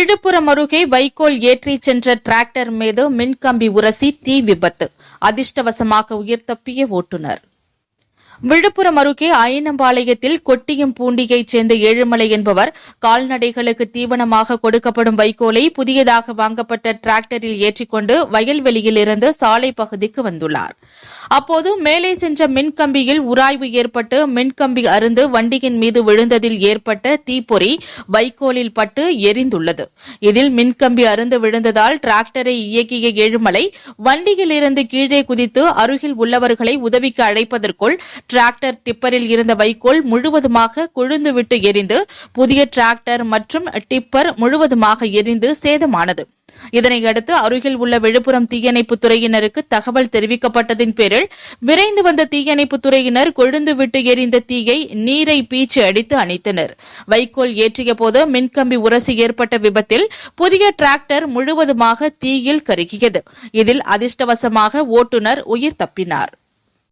விழுப்புரம் அருகே வைக்கோல் ஏற்றி சென்ற டிராக்டர் மீது மின்கம்பி உரசி தீ விபத்து. அதிர்ஷ்டவசமாக உயிர் தப்பிய ஓட்டுநர். விழுப்புரம் அருகே அயனம்பாளையத்தில் கொட்டியம் பூண்டியைச் சேர்ந்த ஏழுமலை என்பவர் கால்நடைகளுக்கு தீவனமாக கொடுக்கப்படும் வைக்கோலை புதியதாக வாங்கப்பட்ட டிராக்டரில் ஏற்றிக்கொண்டு வயல்வெளியில் இருந்து சாலை பகுதிக்கு வந்துள்ளார். அப்போது மேலே சென்ற மின்கம்பியில் உராய்வு ஏற்பட்டு மின்கம்பி அருந்து வண்டியின் மீது விழுந்ததில் ஏற்பட்ட தீப்பொறி வைக்கோலில் பட்டு எரிந்துள்ளது. இதில் மின்கம்பி அருந்து விழுந்ததால் டிராக்டரை இயக்கிய ஏழுமலை வண்டியில் இருந்து கீழே குதித்து அருகில் உள்ளவர்களை உதவிக்கு அழைப்பதற்குள் டிராக்டர் டிப்பரில் இருந்த வைக்கோல் முழுவதுமாக கொழுந்துவிட்டு எரிந்து புதிய டிராக்டர் மற்றும் டிப்பர் முழுவதுமாக எரிந்து சேதமானது. இதனையடுத்து அருகில் உள்ள விழுப்புரம் தீயணைப்புத் துறையினருக்கு தகவல் தெரிவிக்கப்பட்டதின் பேரில் விரைந்து வந்த தீயணைப்புத் துறையினர் கொழுந்துவிட்டு எரிந்த தீயை நீரை பீச்சு அடித்து அணைத்தனர். வைக்கோல் ஏற்றிய போது மின்கம்பி உரசி ஏற்பட்ட விபத்தில் புதிய டிராக்டர் முழுவதுமாக தீயில் கருகியது. இதில் அதிர்ஷ்டவசமாக ஓட்டுநர் உயிர் தப்பினார்.